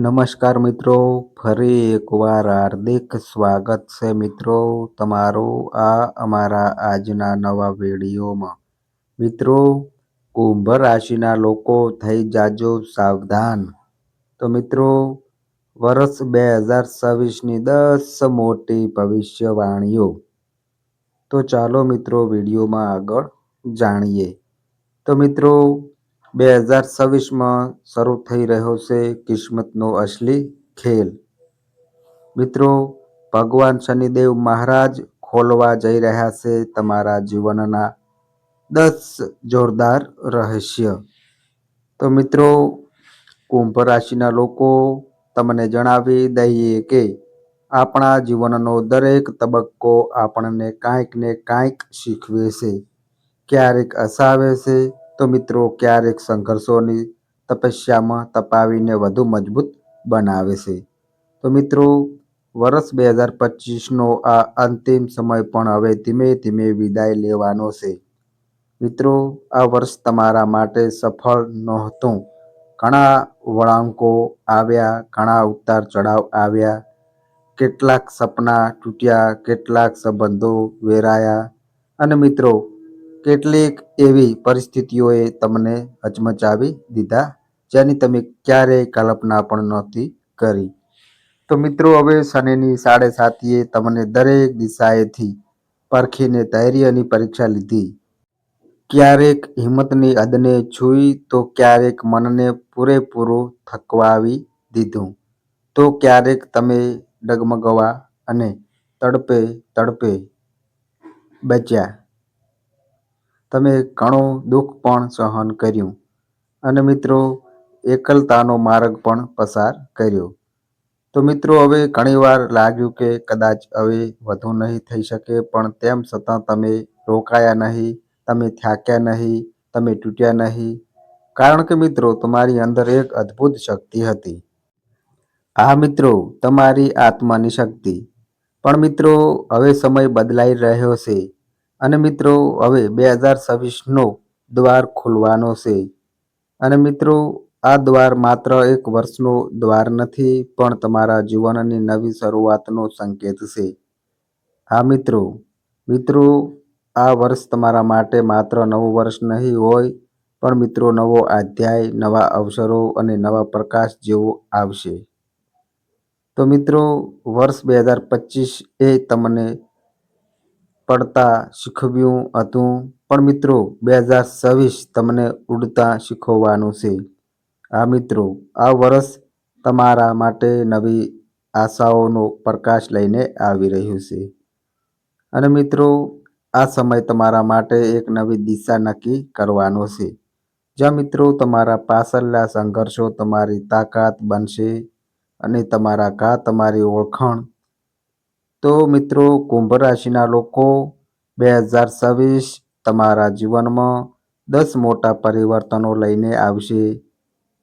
નમસ્કાર મિત્રો, ફરી એકવાર હાર્દિક સ્વાગત છે મિત્રો તમારું આ અમારા આજના નવા વિડીયોમાં. મિત્રો, કુંભ રાશિના લોકો થઈ જાજો સાવધાન. તો મિત્રો, વર્ષ બે હજાર છવ્વીસની દસ મોટી ભવિષ્યવાણીઓ. તો ચાલો મિત્રો વિડીયોમાં આગળ જાણીએ. તો મિત્રો બે હજાર છવ્વીસમાં શરૂ થઈ રહ્યો છે કિસ્મતનો અસલી ખેલ. મિત્રો, ભગવાન શનિદેવ મહારાજ ખોલવા જઈ રહ્યા છે તમારા જીવનના દસ જોરદાર રહસ્ય. તો મિત્રો, કુંભ રાશિના લોકો તમને જણાવી દઈએ કે આપણા જીવનનો દરેક તબક્કો આપણને કાંઈક ને કાંઈક શીખવે છે. ક્યારેક હસાવે છે તો મિત્રો, ક્યારેક સંઘર્ષોની તપસ્યામાં તપાવીને વધુ મજબૂત બનાવે છે. તો મિત્રો, વર્ષ બે હજાર પચીસનો આ અંતિમ સમય પણ હવે ધીમે ધીમે વિદાય લેવાનો છે. મિત્રો, આ વર્ષ તમારા માટે સફળ નહોતું. ઘણા વળાંકો આવ્યા, ઘણા ઉતાર ચઢાવ આવ્યા, કેટલાક સપના તૂટ્યા, કેટલાક સંબંધો વેરાયા. અને મિત્રો કેટલીક એવી પરિસ્થિતિઓએ તમને હચમચાવી દીધા, જેની તમે ક્યારેય કલ્પના પણ નહોતી કરી. તો મિત્રો, હવે શનિની સાડે સાતીએ તમને દરેક દિશાએથી પરખીને ધૈર્યની પરીક્ષા લીધી. ક્યારેક હિંમતની હદને છૂઈ તો ક્યારેક મનને પૂરેપૂરું થકવાવી દીધું. તો ક્યારેક તમે ડગમગવા અને તડપે તડપે બચ્યા. તમે ઘણું દુઃખ પણ સહન કર્યું. અને મિત્રો, એકલતાનો માર્ગ પણ પસાર કર્યો. તો મિત્રો, હવે ઘણીવાર લાગ્યું કે કદાચ હવે વધુ નહીં થઈ શકે, પણ તેમ છતાં તમે રોકાયા નહીં, તમે થાક્યા નહીં, તમે તૂટ્યા નહીં. કારણ કે મિત્રો, તમારી અંદર એક અદ્ભુત શક્તિ હતી. આ મિત્રો, તમારી આત્માની શક્તિ. પણ મિત્રો, હવે સમય બદલાઈ રહ્યો છે. અને મિત્રો, હવે બે હજાર છવ્વીસનો દ્વાર ખુલવાનો છે. અને મિત્રો, આ દ્વાર માત્ર એક વર્ષનો દ્વાર નથી, પણ તમારા જીવનની નવી શરૂઆતનો સંકેત છે. હા, મિત્રો. મિત્રો, આ વર્ષ તમારા માટે માત્ર નવું વર્ષ નહીં હોય, પણ મિત્રો, નવો અધ્યાય, નવા અવસરો અને નવા પ્રકાશ જેવો આવશે. તો મિત્રો, વર્ષ બે હજાર પચીસ એ તમને પડતા શીખવ્યું હતું. પણ મિત્રો, બે હજાર છવ્વીસ તમને ઉડતા શીખવવાનું છે. આ મિત્રો, આ વર્ષ તમારા માટે નવી આશાઓનો પ્રકાશ લઈને આવી રહ્યું છે. અને મિત્રો, આ સમય તમારા માટે એક નવી દિશા નક્કી કરવાનો છે. જ્યાં મિત્રો, તમારા પાછળના સંઘર્ષો તમારી તાકાત બનશે અને તમારા ઘા તમારી ઓળખાણ તો મિત્રો, કુંભ રાશિના લોકો, બે હજાર છવ્વીસ તમારા જીવનમાં દસ મોટા પરિવર્તનો લઈને આવશે.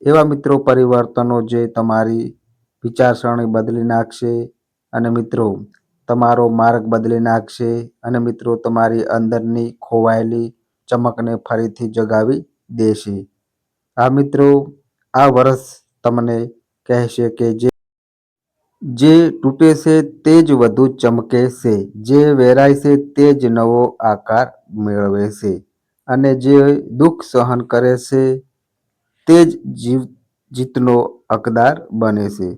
એવા મિત્રો, પરિવર્તનો જે તમારી વિચારસરણી બદલી નાખશે અને મિત્રો, તમારો માર્ગ બદલી નાખશે અને મિત્રો, તમારી અંદરની ખોવાયેલી ચમકને ફરીથી જગાવી દેશે. આ મિત્રો, આ વર્ષ તમને કહેશે કે જે જે તૂટે છે તે જ વધુ ચમકે છે. જે વેરાય છે તે જ નવો આકાર મેળવે છે. અને જે દુઃખ સહન કરે છે તે જ જીવ, જીતનો હકદાર બને છે.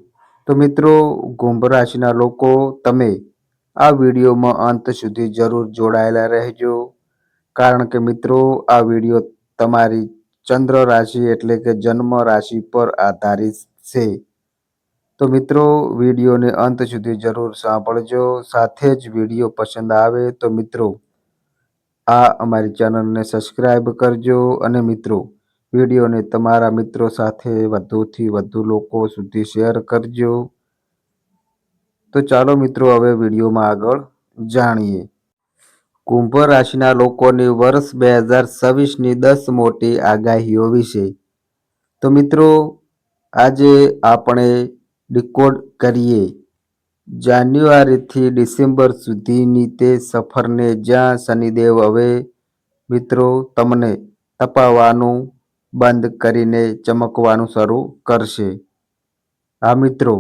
તો મિત્રો કુંભ રાશિના લોકો, તમે આ વિડીયોમાં અંત સુધી જરૂર જોડાયેલા રહેજો. કારણ કે મિત્રો, આ વીડિયો તમારી ચંદ્ર રાશિ એટલે કે જન્મ રાશિ પર આધારિત છે. તો મિત્રો, વિડીયોને અંત સુધી જરૂર સાંભળજો. સાથે જ વીડિયો પસંદ આવે તો મિત્રો, આ અમારી ચેનલને સબસ્ક્રાઈબ કરજો. અને મિત્રો, વિડીયોને તમારા મિત્રો સાથે વધુથી વધુ લોકો સુધી શેર કરજો. તો ચાલો મિત્રો, હવે વિડીયોમાં આગળ જાણીએ. કુંભ રાશિના લોકોની વર્ષ બે હજાર છવ્વીસની દસ મોટી આગાહીઓ વિશે. તો મિત્રો, આજે આપણે ડિકોડ કરીએ. જાન્યુઆરીથી ડિસેમ્બર સુધીની તે સફરને જ્યાં શનિદેવ હવે, મિત્રો, તમને તપાવવાનું બંધ કરીને ચમકવાનું શરૂ કરશે. આ મિત્રો,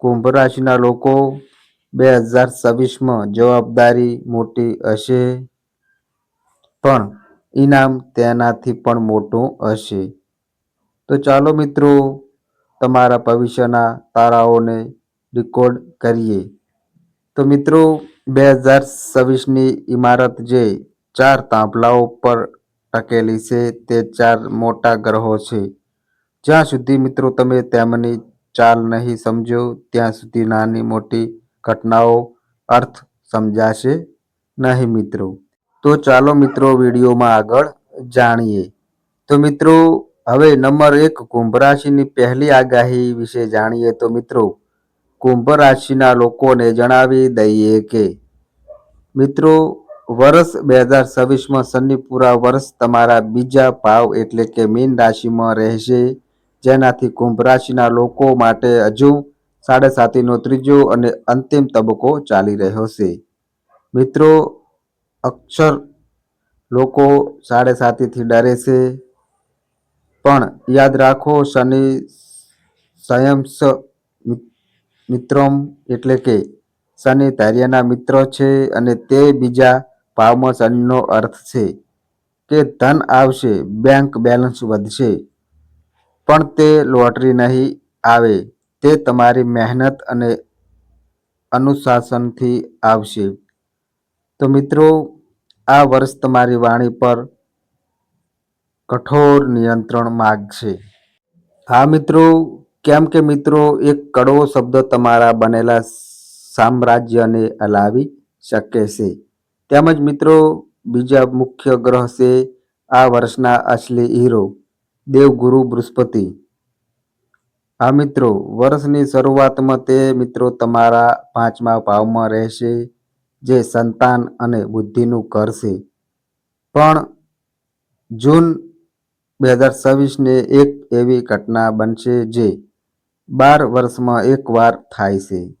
કુંભ રાશિના લોકો બે હજાર છવ્વીસમાં જવાબદારી મોટી હશે, પણ ઇનામ તેનાથી પણ મોટું હશે. તો ચાલો, મિત્રો તમારા ભવિષ્યના તારાઓને રેકોર્ડ કરીએ. તો મિત્રો, બે હજાર છવ્વીસની ઇમારત જે ચાર તાંપલાઓ પર ટકેલી છે, તે ચાર મોટા ગ્રહો છે. જ્યાં સુધી મિત્રો તમે તેમની ચાલ નહીં સમજો, ત્યાં સુધી નાની મોટી ઘટનાઓ અર્થ સમજાશે નહીં મિત્રો. તો ચાલો મિત્રો વિડીયોમાં આગળ જાણીએ. તો મિત્રો હવે નંબર એક, કુંભ રાશિની પહેલી આગાહી વિશે જાણીએ તો મિત્રો, કુંભ રાશિના લોકોને જણાવી દઈએ કે, મિત્રો, વર્ષ બે હજાર છવ્વીસમાં શનિ પૂરા વર્ષ તમારા બીજા ભાવ એટલે કે મીન રાશિમાં રહેશે. જેનાથી કુંભ રાશિના લોકો માટે હજુ સાડે સાતીનો ત્રીજો અને અંતિમ તબક્કો ચાલી રહ્યો છે. મિત્રો, અક્ષર લોકો સાડે સાતીથી ડરે છે. પણ યાદ રાખો, શનિ સંયમ્સ મિત્રોમ એટલે કે શનિ ધૈર્યના મિત્રો છે અને તે બીજા ભાવમાં શનિનો અર્થ છે કે ધન આવશે બેંક બેલેન્સ વધશે. પણ તે લોટરી નહીં આવે, તે તમારી મહેનત અને અનુશાસનથી આવશે. તો મિત્રો, આ વર્ષ તમારી વાણી પર કઠોર નિયંત્રણ માગશે હા મિત્રો, કેમ કે મિત્રો, એક કડવો શબ્દ તમારા બનેલા સામ્રાજ્યને હલાવી શકે છે. તેમજ મિત્રો, બીજા મુખ્ય ગ્રહ છે આ વર્ષના અસલી હીરો, દેવગુરુ બૃહસ્પતિ. આ મિત્રો, વર્ષની શરૂઆતમાં તે મિત્રો તમારા પાંચમા ભાવમાં રહેશે, જે સંતાન અને બુદ્ધિનું છે. પણ જૂન બે હજાર છવ્વીસને એક એવી ઘટના બનશે જે બાર વર્ષમાં એકવાર થાય છે.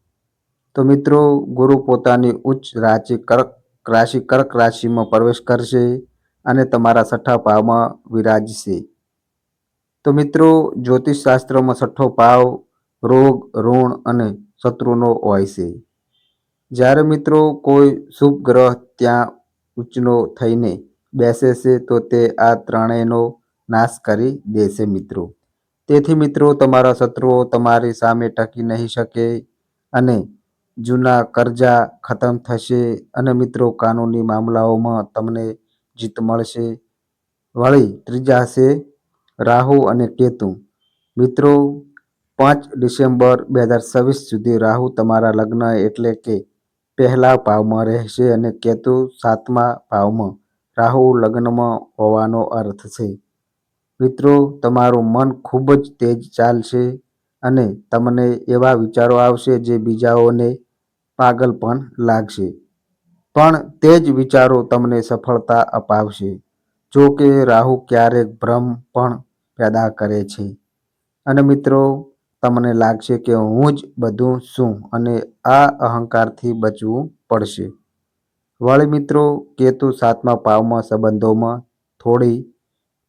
તો મિત્રો, ગુરુ પોતાની ઉચ્ચ રાશિ કર્ક રાશિ કર્ક રાશિમાં પ્રવેશ કરશે અને તમારા છઠ્ઠા ભાવમાં વિરાજશે. તો મિત્રો જ્યોતિષ શાસ્ત્રમાં છઠ્ઠો ભાવ રોગ, ઋણ અને શત્રુનો હોય છે. જ્યારે મિત્રો કોઈ શુભ ગ્રહ ત્યાં ઉચ્ચનો થઈને બેસે છે, તો તે આ ત્રણેયનો નાશ કરી દેશે મિત્રો. તેથી મિત્રો, તમારા શત્રુઓ તમારી સામે ટકી નહીં શકે અને જૂના કરજા ખતમ થશે અને મિત્રો, કાનૂની મામલાઓમાં તમને જીત મળશે. વળી ત્રીજા હશે રાહુ અને કેતુ. મિત્રો, પાંચ ડિસેમ્બર બે હજાર છવ્વીસ સુધી રાહુ તમારા લગ્ન એટલે કે પહેલા ભાવમાં રહેશે અને કેતુ સાતમા ભાવમાં રાહુ લગ્નમાં હોવાનો અર્થ છે. મિત્રો, તમારું મન ખૂબ જ તેજ ચાલશે અને તમને એવા વિચારો આવશે જે બીજાઓને પાગલ પણ લાગશે. પણ તે જ વિચારો તમને સફળતા અપાવશે. જો કે રાહુ ક્યારેક ભ્રમ પણ પેદા કરે છે. અને મિત્રો, તમને લાગશે કે હું જ બધું છું અને આ અહંકારથી બચવું પડશે. વળી મિત્રો, કેતુ સાતમા ભાવમાં સંબંધોમાં થોડી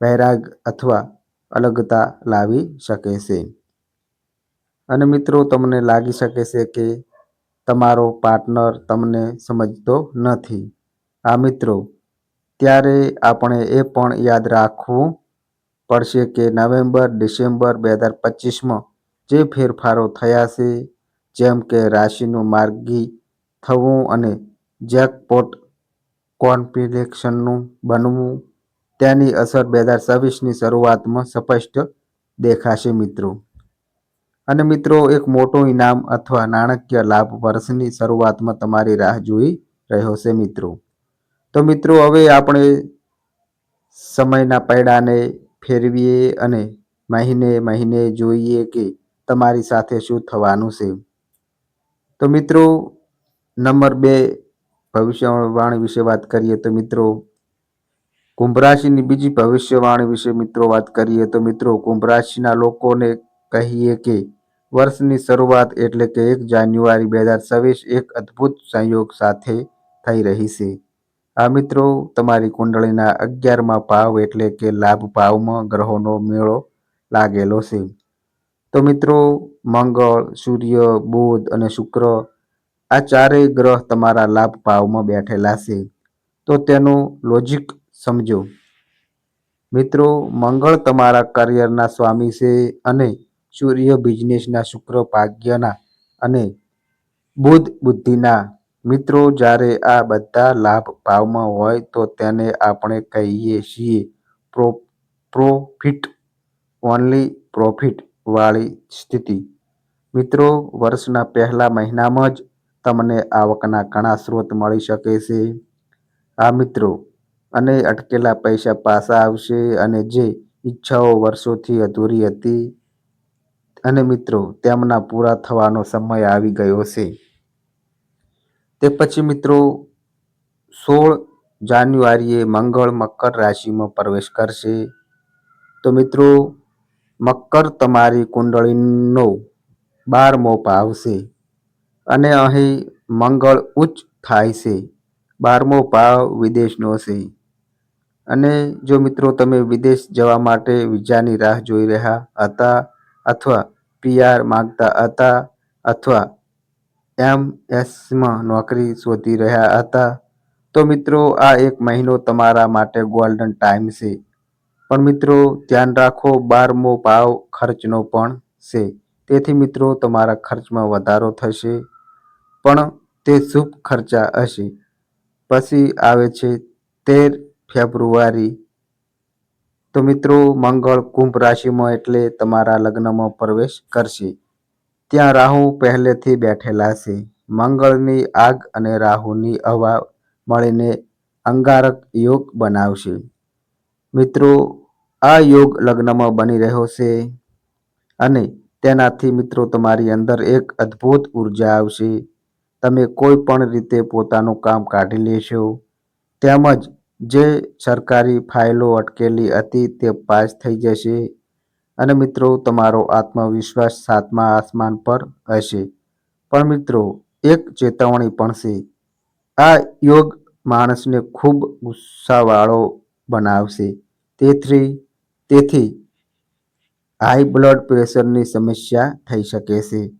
વૈરાગ અથવા અલગતા લાવી શકે છે. અને મિત્રો, તમને લાગી શકે છે કે તમારો પાર્ટનર તમને સમજતો નથી. આ મિત્રો, ત્યારે આપણે એ પણ યાદ રાખવું પડશે કે નવેમ્બર, ડિસેમ્બર બે હજાર પચીસમાં જે ફેરફારો થયા છે, જેમ કે રાશિનું માર્ગી થવું અને જેકપોટ કોન્ફિલેક્શનનું બનવું તેની અસર બે હજાર છવ્વીસની શરૂઆતમાં સ્પષ્ટ દેખાશે મિત્રો. અને મિત્રો, એક મોટું ઇનામ અથવા નાણાકીય લાભ વર્ષની શરૂઆતમાં તમારી રાહ જોઈ રહ્યો છે મિત્રો. તો મિત્રો, હવે આપણે સમયના પૈડાને ફેરવીએ અને મહિને મહિને જોઈએ કે તમારી સાથે શું થવાનું છે. તો મિત્રો, નંબર બે ભવિષ્યવાણી વિશે વાત કરીએ તો મિત્રો કુંભ રાશિની બીજી ભવિષ્યવાણી વિશે મિત્રો વાત કરીએ તો મિત્રો કુંભ રાશિના લોકોને કહીએ કે વર્ષની શરૂઆત એટલે કે એક જાન્યુઆરી બે હજાર છવ્વીસ એક અદ્ભુત સંયોગ સાથે થઈ રહી છે. આ મિત્રો, તમારી કુંડળીના અગિયારમાં ભાવ એટલે કે લાભ ભાવમાં ગ્રહોનો મેળો લાગેલો છે. તો મિત્રો, મંગળ, સૂર્ય, બુધ અને શુક્ર, આ ચારેય ગ્રહ તમારા લાભ ભાવમાં બેઠેલા છે. તો તેનું લોજિક સમજો. મિત્રો, મંગળ તમારા કરિયરના સ્વામી છે અને સૂર્ય બિઝનેસના શુક્ર ભાગ્યના અને બુધ બુદ્ધિના. મિત્રો, જ્યારે આ બધા લાભ ભાવમાં હોય તો તેને આપણે કહીએ છીએ પ્રો, પ્રોફિટ, ઓનલી પ્રોફિટ વાળી સ્થિતિ. મિત્રો, વર્ષના પહેલા મહિનામાં જ તમને આવકના ઘણા સ્ત્રોત મળી શકે છે. આ મિત્રો અને અટકેલા પૈસા પાછા આવશે અને જે ઈચ્છાઓ વર્ષોથી અધૂરી હતી અને મિત્રો, તેમના પૂરા થવાનો સમય આવી ગયો છે. તે પછી મિત્રો, સોળ જાન્યુઆરીએ મંગળ મકર રાશિમાં પ્રવેશ કરશે. તો મિત્રો, મકર તમારી કુંડળીનો બારમો ભાવ છે અને અહીં મંગળ ઉચ્ચ થાય છે. બારમો ભાવ વિદેશનો છે. અને જો મિત્રો તમે વિદેશ જવા માટે વિઝાની રાહ જોઈ રહ્યા હતા અથવા પીઆર માંગતા હતા અથવા એમએસમાં નોકરી શોધી રહ્યા હતા, તો મિત્રો આ એક મહિનો તમારા માટે ગોલ્ડન ટાઈમ છે. પણ મિત્રો ધ્યાન રાખો, બારમો ભાવ ખર્ચનો પણ છે. તેથી મિત્રો તમારા ખર્ચમાં વધારો થશે, પણ તે શુભ ખર્ચા હશે. પછી આવે છે તેર ફેબ્રુઆરી. તો મિત્રો, મંગળ કુંભ રાશિમાં એટલે તમારા લગ્નમાં પ્રવેશ કરશે. ત્યાં રાહુ પહેલેથી બેઠેલા છે. મંગળની આગ અને રાહુની હવા મળીને અંગારક યોગ બનાવશે. મિત્રો, આ યોગ લગ્નમાં બની રહ્યો છે અને તેનાથી મિત્રો તમારી અંદર એક અદ્ભુત ઊર્જા આવશે. તમે કોઈ પણ રીતે પોતાનું કામ કાઢી લેશો. તેમજ જે સરકારી ફાઇલો અટકેલી હતી તે પાસ થઈ જશે. અને મિત્રો, તમારો આત્મવિશ્વાસ સાતમા આસમાન પર હશે. પણ મિત્રો, એક ચેતવણી પણ છે. આ યોગ માણસને ખૂબ ગુસ્સાવાળો બનાવશે. તેથી તેથી હાઈ બ્લડ પ્રેશરની સમસ્યા થઈ શકે છે.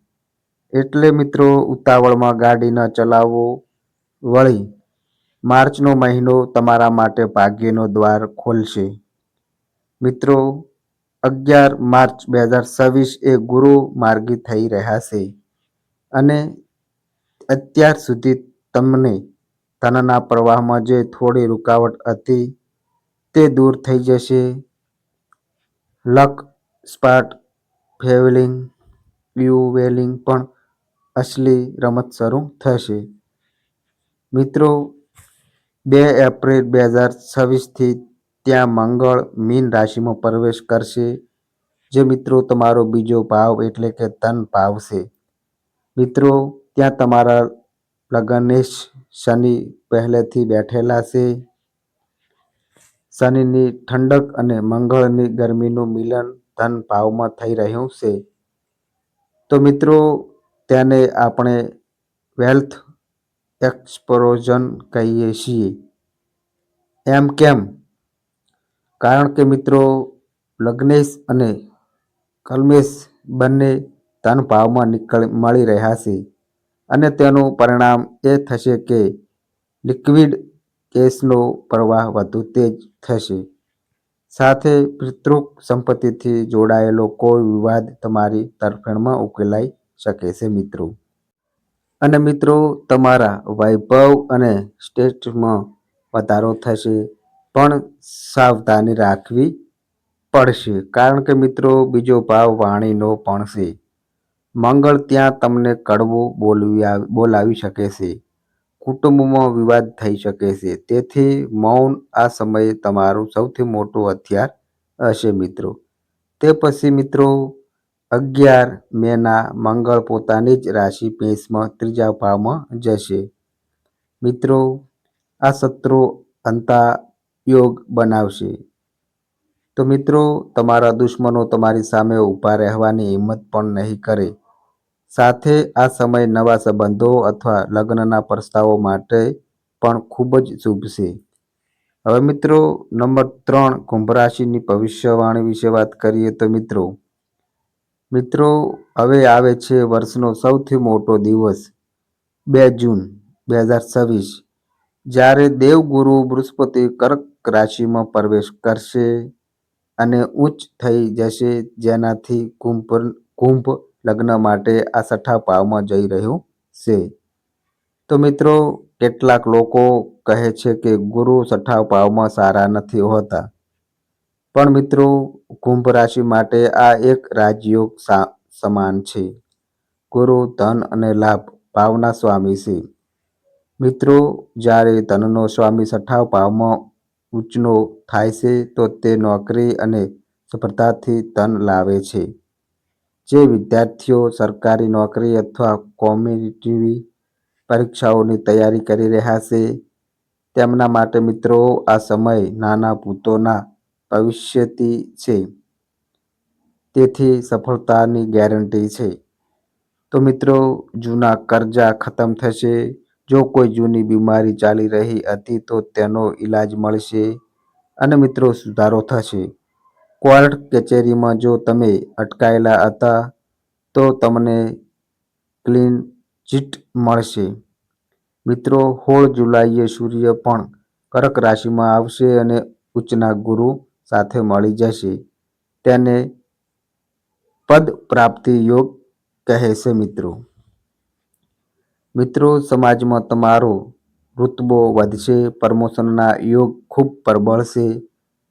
એટલે મિત્રો, ઉતાવળમાં ગાડી ન ચલાવવો વળી માર્ચનો મહિનો તમારા માટે ભાગ્યનો દ્વાર ખોલશે. મિત્રો, અગિયાર માર્ચ બે હજાર છવ્વીસ એ ગુરુ માર્ગી થઈ રહ્યા છે અને અત્યાર સુધી તમને ધનના પ્રવાહમાં જે થોડી રૂકાવટ હતી તે દૂર થઈ જશે. લક, સ્પાટ, ફેવલિંગ, યુવેલિંગ પણ અસલી રમત શરૂ થશે. મિત્રો બે એપ્રિલ બે હજાર છવ્વીસથી ત્યાં મંગળ મીન રાશિમાં પ્રવેશ કરશે. જે મિત્રો તમારો બીજો ભાવ એટલે કે ધન ભાવ છે. મિત્રો, ત્યાં તમારા લગ્નેશ શનિ પહેલેથી બેઠેલા છે. શનિની ઠંડક અને મંગળની ગરમીનું મિલન ધન ભાવમાં થઈ રહ્યું છે. તો મિત્રો તેને આપણે વેલ્થ એક્સપ્લોઝન કહીએ છીએ. એમ કેમ? કારણ કે મિત્રો, લગ્નેશ અને કલ્મેશ બંને ધન ભાવમાં નીકળ, મળી રહ્યા છે અને તેનું પરિણામ એ થશે કે લિક્વિડ કેસનો પ્રવાહ વધુ તેજ થશે. સાથે પિતૃક સંપત્તિથી જોડાયેલો કોઈ વિવાદ તમારી તરફેણમાં ઉકેલાઈ શકે છે મિત્રો. અને મિત્રો, તમારા વૈભવ અને સ્ટેટમાં વધારો થશે, પણ સાવધાની રાખવી પડશે. કારણ કે મિત્રો, બીજો ભાવ વાણીનો પણ છે. મંગળ ત્યાં તમને કડવું બોલવી બોલાવી શકે છે. કુટુંબમાં વિવાદ થઈ શકે છે. તેથી મૌન આ સમયે તમારું સૌથી મોટું હથિયાર હશે મિત્રો. તે પછી મિત્રો અગિયાર મેના મંગળ પોતાની જ રાશિ પેશમાં ત્રીજા ભાવમાં જશે. મિત્રો, આ શત્રુ અંતા યોગ બનાવશે. તો મિત્રો, તમારા દુશ્મનો તમારી સામે ઊભા રહેવાની હિંમત પણ નહીં કરે. સાથે આ સમય નવા સંબંધો અથવા લગ્નના પ્રસ્તાવો માટે પણ ખૂબ જ શુભ છે હવે મિત્રો, નંબર ત્રણ કુંભ રાશિની ભવિષ્યવાણી વિશે વાત કરીએ તો મિત્રો મિત્રો, હવે આવે છે વર્ષનો સૌથી મોટો દિવસ, બે જૂન બે હજાર છવ્વીસ. જ્યારે દેવગુરુ બૃહસ્પતિ કર્ક રાશિમાં પ્રવેશ કરશે અને ઉચ્ચ થઈ જશે, જેનાથી કુંભ કુંભ લગ્ન માટે આ છઠ્ઠા ભાવમાં જઈ રહ્યું છે. તો મિત્રો, કેટલાક લોકો કહે છે કે ગુરુ છઠ્ઠા ભાવમાં સારા નથી હોતા. પણ મિત્રો, કુંભ રાશિ માટે આ એક રાજયોગ સમાન છે. ગુરુ, ધન અને લાભ ભાવના સ્વામી છે. મિત્રો, જ્યારે ધનનો સ્વામી છઠ્ઠા ભાવમાં ઉચ્ચનો થાય છે, તો તે નોકરી અને સફળતાથી ધન લાવે છે. જે વિદ્યાર્થીઓ સરકારી નોકરી અથવા કોમ્પિટિટિવ પરીક્ષાઓની તૈયારી કરી રહ્યા છે, તેમના માટે મિત્રો, આ સમય નાના ભૂતોના ભવિષ્યથી છે. તેથી સફળતાની ગેરંટી છે. તો મિત્રો, જૂના કરજા ખતમ થશે. જો કોઈ જૂની બીમારી ચાલી રહી હતી તો તેનો ઈલાજ મળશે અને મિત્રો, સુધારો થશે. કોર્ટ કચેરીમાં જો તમે અટકાયેલા હતા, તો તમને ક્લીન ચીટ મળશે. મિત્રો હોળ જુલાઈએ સૂર્ય પણ કર્ક રાશિમાં આવશે અને ઉચ્ચના ગુરુ સાથે મળી જશે. તેને પદ પ્રાપ્તિ યોગ કહે છે મિત્રો. મિત્રો, સમાજમાં તમારો ઋતબો વધશે, પ્રમોશનના યોગ ખૂબ પ્રબળ છે.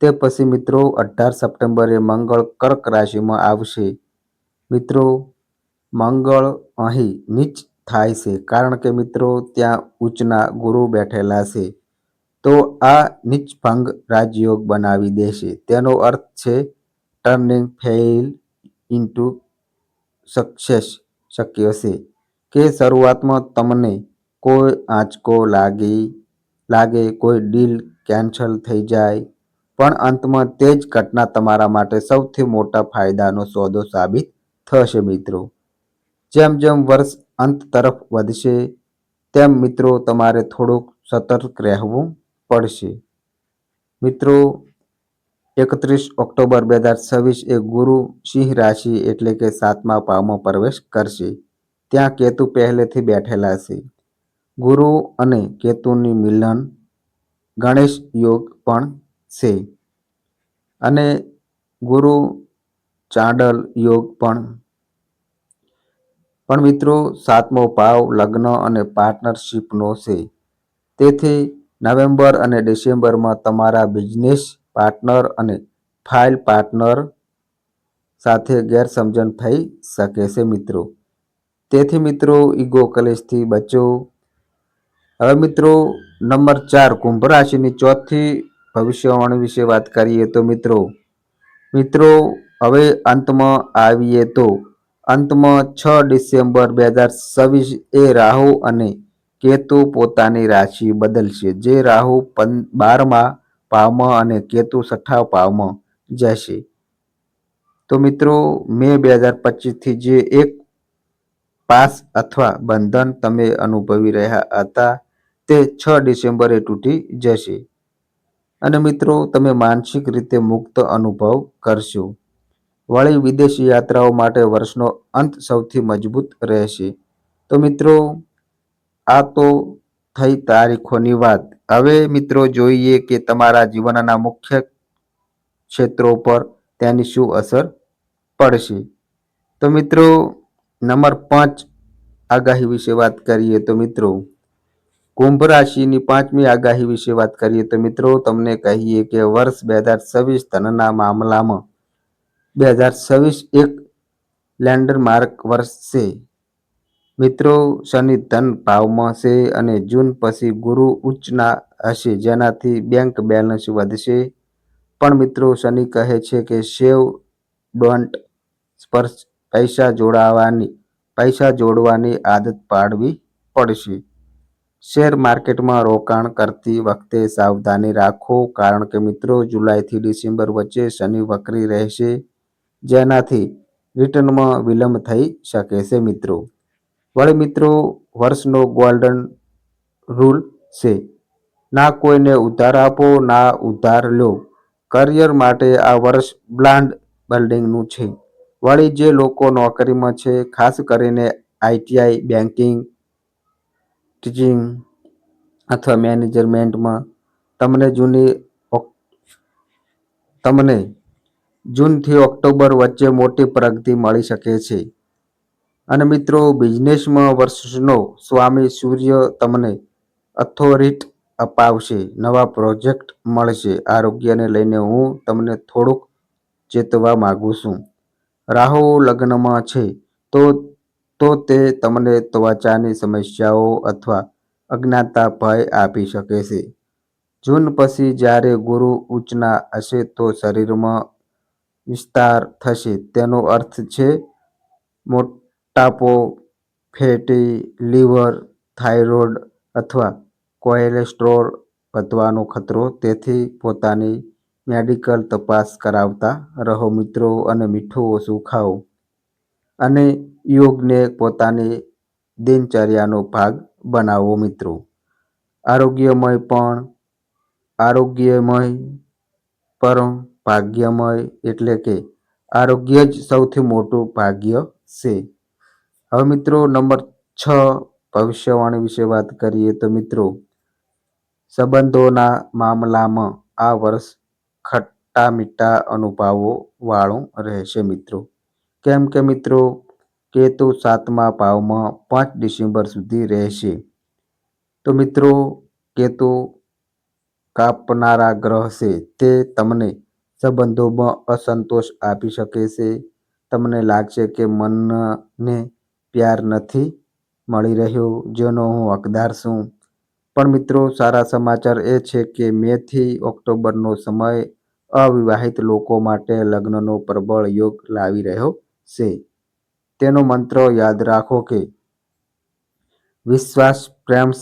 તે પછી મિત્રો, અઢાર સપ્ટેમ્બરે મંગળ કર્ક રાશિમાં આવશે. મિત્રો, મંગળ અહીં નીચ થાય છે. કારણ કે મિત્રો, ત્યાં ઉચ્ચના ગુરુ બેઠેલા છે. તો આ નીચભંગ રાજયોગ બનાવી દેશે. તેનો અર્થ છે ટર્નિંગ ફેઇલ ઇન્ટુ સક્સેસ શક્ય છે કે શરૂઆતમાં તમને કોઈ આંચકો લાગી, લાગે કોઈ ડીલ કેન્સલ થઈ જાય, પણ અંતમાં તે જ ઘટના તમારા માટે સૌથી મોટા ફાયદાનો સોદો સાબિત થશે મિત્રો. જેમ જેમ વર્ષ અંત તરફ વધશે, તેમ મિત્રો તમારે થોડુંક સતર્ક રહેવું પડશે. મિત્રો, એકત્રીસ ઓક્ટોબર બે હજાર છવ્વીસ એ ગુરુ સિંહ રાશિ એટલે કે સાતમા ભાવમાં પ્રવેશ કરશે. ત્યાં કેતુ પહેલેથી બેઠેલા છે. ગુરુ અને કેતુની મિલન ગણેશ યોગ પણ છે. અને ગુરુ ચાંડલ યોગ પણ. પણ મિત્રો, સાતમો ભાવ લગ્ન અને પાર્ટનરશિપનો છે. તેથી નવેમ્બર અને ડિસેમ્બરમાં તમારા બિઝનેસ પાર્ટનર અને ફાઇલ પાર્ટનર સાથે ગેરસમજણ થઈ શકે છે મિત્રો. તેથી મિત્રો, ઈગો કલેશથી બચો. હવે મિત્રો, નંબર ચાર, કુંભ રાશિની ચોથી ભવિષ્યવાણી વિશે વાત કરીએ તો મિત્રો મિત્રો, હવે અંતમાં આવીએ તો અંતમાં છ ડિસેમ્બર બે હજાર છવ્વીસ એ રાહુ અને કેતુ પોતાની રાશિ બદલશે. જે રાહુ બારમા ભાવમાં અને કેતુ છઠ્ઠા ભાવમાં જશે. તો મિત્રો, મે બે હજાર પચીસથી જે એક પાસ અથવા બંધન તમે અનુભવી રહ્યા હતા, તે છ ડિસેમ્બરે તૂટી જશે. અને મિત્રો, તમે માનસિક રીતે મુક્ત અનુભવ કરશો. વળી વિદેશી યાત્રાઓ માટે વર્ષનો અંત સૌથી મજબૂત રહેશે. તો મિત્રો આ તો થઈ તારીખોની વાત. હવે મિત્રો જોઈએ કે તમારા જીવનના મુખ્ય ક્ષેત્રો પર તેની શું અસર પડશે. તો મિત્રો, નંબર પાંચ આગાહી વિશે વાત કરીએ તો મિત્રો, કુંભ રાશિની પાંચમી આગાહી વિશે વાત કરીએ તો મિત્રો, તમને કહીએ કે વર્ષ બે હજાર છવ્વીસ ધનના મામલામાં બે હજાર છવ્વીસ એક લેન્ડમાર્ક વર્ષ છે મિત્રો, શનિ ધન ભાવમાં છે અને જૂન પછી ગુરુ ઉચ્ચના હશે, જેનાથી બેંક બેલેન્સ વધશે. પણ મિત્રો, શનિ કહે છે કે સેવ ડોન્ટ સ્પર્શ પૈસા જોડાવાની, પૈસા જોડવાની આદત પાડવી પડશે. શેર માર્કેટમાં રોકાણ કરતી વખતે સાવધાની રાખો, કારણ કે મિત્રો, જુલાઈથી ડિસેમ્બર વચ્ચે શનિ વક્રી રહેશે, જેનાથી રિટર્નમાં વિલંબ થઈ શકે છે મિત્રો. વળી મિત્રો, વર્ષનો ગોલ્ડન રૂલ છે. ના કોઈને ઉધાર આપો, ના ઉધાર લો. કરિયર માટે આ વર્ષ બ્લાન્ડ બિલ્ડિંગનું છે. વળી જે લોકો નોકરીમાં છે, ખાસ કરીને આઈટીઆઈ બેન્કિંગ ટીચિંગ અથવા મેનેજમેન્ટમાં તમને જૂની તમને જૂનથી ઓક્ટોબર વચ્ચે મોટી પ્રગતિ મળી શકે છે. અને મિત્રો, બિઝનેસમાં વર્ષનો સ્વામી સૂર્ય તમને અથોરિટ અપાવશે, નવા પ્રોજેક્ટ મળશે. આરોગ્યને લઈને હું તમને થોડુંક ચેતવા માગું છું. રાહુ લગ્નમાં છે, તો તો તે તમને ત્વચાની સમસ્યાઓ અથવા અજ્ઞાતા ભય આપી શકે છે. જૂન પછી જ્યારે ગુરુ ઉચ્ચના હશે, તો શરીરમાં વિસ્તાર થશે. તેનો અર્થ છે મોટાપો ફેટી, લીવર, થાઇરોઇડ અથવા કોલેસ્ટ્રોલ વધવાનો ખતરો તેથી પોતાની મેડિકલ તપાસ કરાવતા રહો મિત્રો અને મીઠું ઓછું ખાઓ. અને યોગને પોતાની દિનચર્યાનો ભાગ બનાવો મિત્રો. આરોગ્યમય પણ, આરોગ્યમય પરમ ભાગ્યમય એટલે કે આરોગ્ય જ સૌથી મોટું ભાગ્ય છે. હવે મિત્રો નંબર છ ભવિષ્યવાણી વિશે વાત કરીએ તો મિત્રો, સંબંધોના મામલામાં આ વર્ષ ખટ્ટા મીઠા અનુભવો વાળું રહેશે મિત્રો. કેમ કે મિત્રો, કેતુ સાતમા ભાવમાં પાંચ ડિસેમ્બર સુધી રહેશે. તો મિત્રો, કેતુ કાપનારા ગ્રહ છે તે તમને સંબંધોમાં અસંતોષ આપી શકે છે. તમને લાગશે કે મનને પ્યાર નથી મળી રહ્યો, જેનો હું હકદાર છું. પણ મિત્રો, સારા સમાચાર એ છે કે મેથી ઓક્ટોબરનો સમય અવિવાહિત લોકો માટે લગ્નનો પ્રબળ યોગ લાવી રહ્યો છે. તેનો મંત્ર યાદ રાખો કે વિશ્વાસ પ્રેમ્સ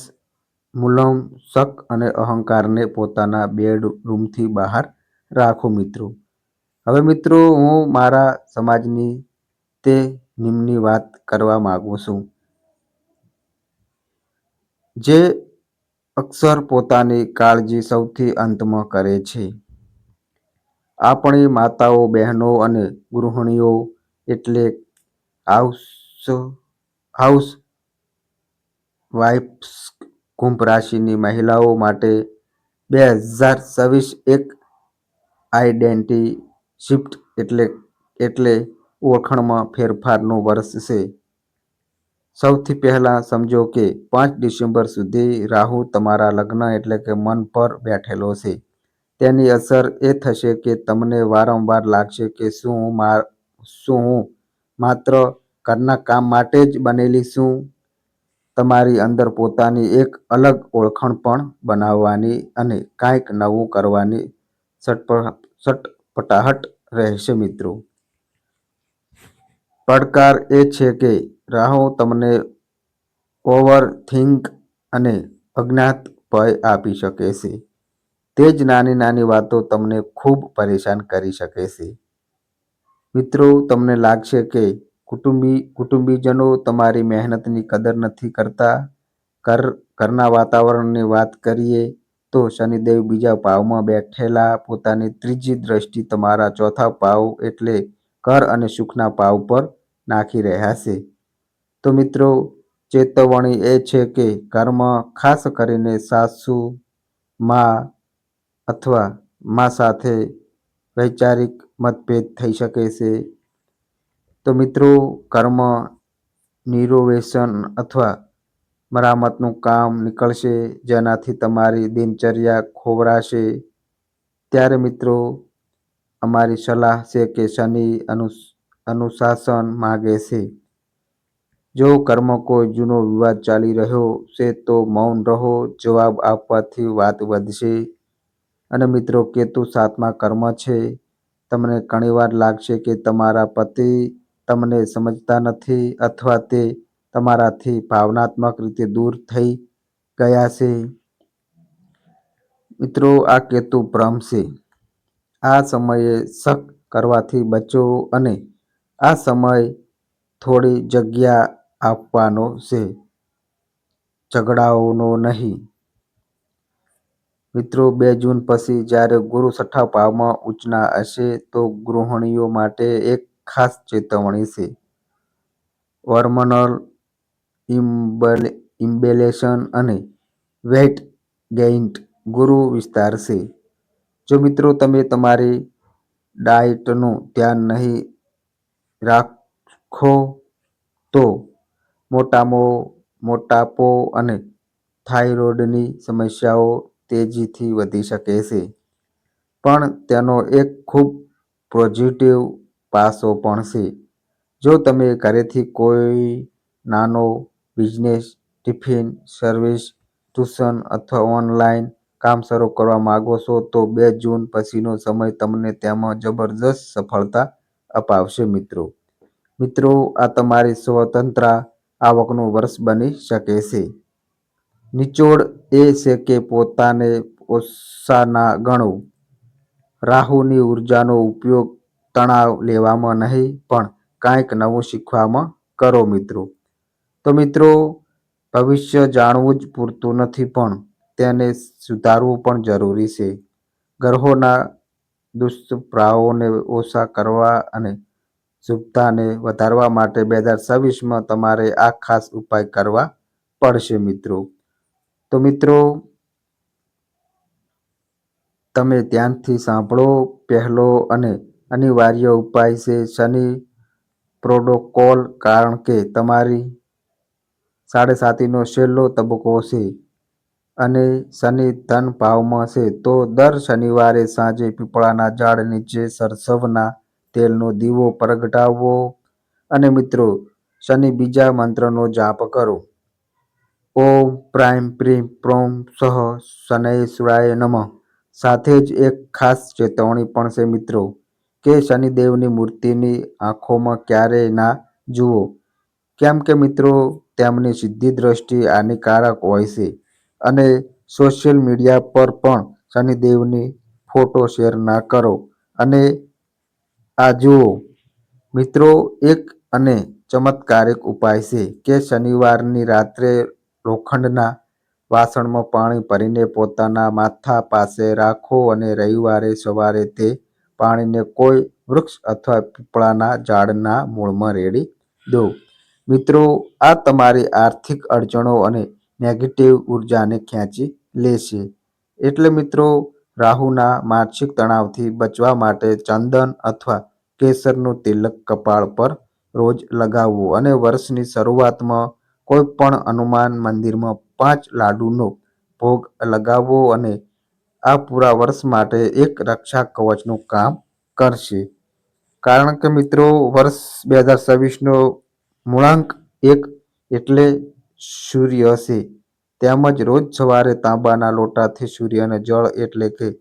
મુલમ, શક અને અહંકારને પોતાના બેડરૂમથી બહાર રાખો મિત્રો. હવે મિત્રો, હું મારા સમાજની તે નિમની વાત કરવા માંગુ છું. જે અક્ષર પોતાની કાળજી સૌથી અંતમાં કરે છે. આપણી માતાઓ, બહેનો અને ગૃહિણીઓ એટલે હાઉસ હાઉસ વાઇફ્સ કુંભ રાશિની મહિલાઓ માટે બે હજાર છવ્વીસ એક આઈડેન્ટી શિફ્ટ એટલે એટલે ઓળખાણમાં ફેરફારનું વર્ષ છે. સૌથી પહેલાં સમજો કે પાંચ ડિસેમ્બર સુધી રાહુ તમારા લગ્ન એટલે કે મન પર બેઠેલો છે. તેની અસર એ થશે કે તમને વારંવાર લાગશે કે શું હું મા, શું હું માત્ર ઘરના કામ માટે જ બનેલી છું. તમારી અંદર પોતાની એક અલગ ઓળખાણ પણ બનાવવાની અને કાંઈક નવું કરવાની સટપટાહટ રહેશે મિત્રો. પડકાર એ છે કે રાહુ તમને ઓવર થિંક અને અજ્ઞાત ભય આપી શકે છે. તે જ નાની નાની વાતો તમને ખૂબ પરેશાન કરી શકે છે. મિત્રો, તમને લાગશે કે કુટુંબી, કુટુંબીજનો તમારી મહેનતની કદર નથી કરતા. કર, ઘરના વાતાવરણની વાત કરીએ તો શનિદેવ બીજા ભાવમાં બેઠેલા, પોતાની ત્રીજી દ્રષ્ટિ તમારા ચોથા ભાવ એટલે કર અને સુખના ભાવ પર નાખી રહ્યા છે. તો મિત્રો, ચેતવણી એ છે કે કર્મ ખાસ કરીને સાસુ મા અથવા મા સાથે વૈચારિક મતભેદ થઈ શકે છે. તો મિત્રો, કર્મ નિરોવેશન અથવા મરામતનું કામ નીકળશે, જેનાથી તમારી દિનચર્યા ખોવરાશે ત્યારે મિત્રો, અમારી સલાહ છે કે શનિ અનુ અનુશાસન માગે છે. જો કર્મ કોઈ જૂનો વિવાદ ચાલી રહ્યો છે, તો મૌન રહો, જવાબ આપવાથી વાત વધશે. અને મિત્રો, કેતુ સાતમા કર્મ છે. તમને ઘણીવાર લાગશે કે તમારા પતિ તમને સમજતા નથી અથવા તે તમારાથી ભાવનાત્મક રીતે દૂર થઈ ગયા છે. મિત્રો, આ કેતુ ભ્રમ છે. આ સમયે શક કરવાથી બચો અને આ સમય થોડી જગ્યા આપવાનો છે ઝઘડાઓનો નહીં મિત્રો, બે જૂન પછી જ્યારે ગુરુ છઠ્ઠા ભાવમાં ઉચ્ચના હશે, તો ગૃહિણીઓ માટે એક ખાસ ચેતવણી છે. હોર્મોનલ ઇમ્બેલેશન અને વેટ ગેઇન્ટ ગુરુ વિસ્તાર છે. જો મિત્રો, તમે તમારી ડાયટનું ધ્યાન નહીં રાખો તો મોટામાં મોટાપો અને થાઇરોઇડની સમસ્યાઓ તેજીથી વધી શકે છે. પણ તેનો એક ખૂબ પોઝિટિવ પાસો પણ છે. જો તમે ઘરેથી કોઈ નાનો બિઝનેસ, ટિફિન સર્વિસ, ટ્યુશન અથવા ઓનલાઈન કામ શરૂ કરવા માગો છો તો બે જૂન પછીનો સમય તમને તેમાં જબરદસ્ત સફળતા અપાવશે મિત્રો. મિત્રો, આ તમારી સ્વતંત્ર આવકનું વર્ષ બની શકે છે. નિચોડ એ છે કે પોતાને ઓછાના ગણો. રાહુની ઉર્જાનો ઉપયોગ તણાવ લેવામાં નહીં, પણ કાંઈક નવું શીખવામાં કરો મિત્રો. તો મિત્રો, ભવિષ્ય જાણવું જ પૂરતું નથી, પણ તેને સુધારવું પણ જરૂરી છે. ગ્રહોના દુષ્પ્રભાવોને ઓછા કરવા અને શુભતાને વધારવા માટે બે હજાર છવ્વીસમાં તમારે આ ખાસ ઉપાય કરવા પડશે મિત્રો. તો મિત્રો, તમે ધ્યાનથી સાંભળો પહેલો અને અનિવાર્ય ઉપાય છે શનિ પ્રોટોકોલ, કારણ કે તમારી સાડેસાતીનો છેલ્લો તબક્કો છે અને શનિ ધન ભાવમાં છે, તો દર શનિવારે સાંજે પીપળાના ઝાડ નીચે સરસવના તેલનો દીવો પ્રગટાવવો અને મિત્રો, શનિ બીજા મંત્રનો જાપ કરો. ઓમ પ્રાઇમ પ્રીમ પ્રોમ સહ શનૈશ્વરાય નમઃ. સાથે જ એક ખાસ ચેતવણી પણ છે મિત્રો, કે શનિદેવની મૂર્તિની આંખોમાં ક્યારેય ના જુઓ. કેમ કે મિત્રો, તેમની સીધી દ્રષ્ટિ હાનિકારક હોય છે. અને સોશિયલ મીડિયા પર પણ શનિદેવની ફોટો શેર ના કરો અને આ જુઓ, મિત્રો, એક અને ચમત્કારિક ઉપાય છે કે શનિવારની રાત્રે લોખંડના વાસણમાં પાણી ભરીને પોતાના માથા પાસે રાખો અને રવિવારે સવારે તે પાણીને કોઈ વૃક્ષ અથવા પીપળાના ઝાડના મૂળમાં રેડી દો. મિત્રો, આ તમારી આર્થિક અડચણો અને નેગેટિવ ઉર્જાને ખેંચી લેશે. એટલે મિત્રો, રાહુના માનસિક તણાવથી બચવા માટે ચંદન અથવા કેસરનું તિલક કપાળ પર રોજ લગાવવું અને વર્ષની શરૂઆતમાં કોઈ પણ હનુમાન મંદિરમાં પાંચ લાડુનો ભોગ લગાવવો અને આ પૂરા વર્ષ માટે એક રક્ષા કવચનું કામ કરશે. કારણ કે મિત્રો, વર્ષ બે હજાર છવ્વીસનો મૂળાંક એક એટલે સૂર્ય હશે. તેમજ રોજ સવારે તાંબાના લોટાથી સૂર્યને જળ એટલે કે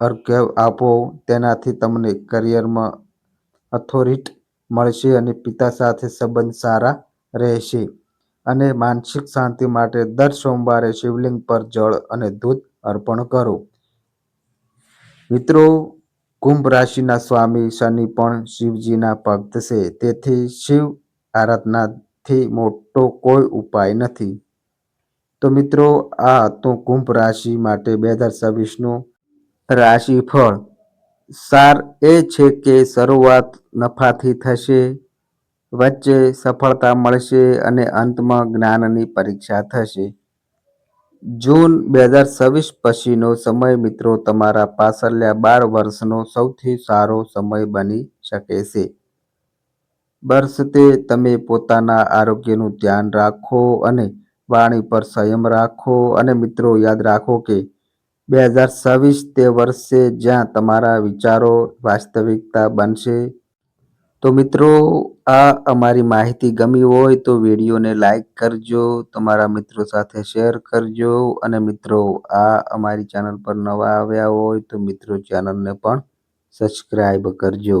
અર્ઘ્ય આપો. તેનાથી તમને કરિયરમાં અથોરિટ મળશે અને પિતા સાથે સંબંધ સારા રહેશે. અને માનસિક શાંતિ માટે દર સોમવારે શિવલિંગ પર જળ અને દૂધ અર્પણ કરો. મિત્રો, કુંભ રાશિના સ્વામી શનિ પણ શિવજીના ભક્ત છે. તેથી શિવ આરાધનાથી મોટો કોઈ ઉપાય નથી. તો મિત્રો આ હતું કુંભ રાશિ માટે બે હજાર છવ્વીસનું રાશિફળ. સાર એ છે કે શરૂઆત નફાથી થશે, વચ્ચે સફળતા મળશે અને અંતમાં જ્ઞાનની પરીક્ષા થશે. જૂન બે હજાર છવ્વીસ પછીનો સમય મિત્રો તમારા પાછલા બાર વર્ષનો સૌથી સારો સમય બની શકે છે. બશર્તે તમે પોતાના આરોગ્યનું ધ્યાન રાખો અને વાણી પર સંયમ રાખો અને મિત્રો યાદ રાખો કે બે હજાર છવ્વીસ તે વર્ષે જ્યાં તમારા વિચારો વાસ્તવિકતા બનશે. તો મિત્રો આ અમારી માહિતી ગમી હોય તો વિડીયોને લાઈક કરજો, તમારા મિત્રો સાથે શેર કરજો અને મિત્રો આ અમારી ચેનલ પર નવા આવ્યા હોય તો મિત્રો ચેનલને પણ સબસ્ક્રાઈબ કરજો.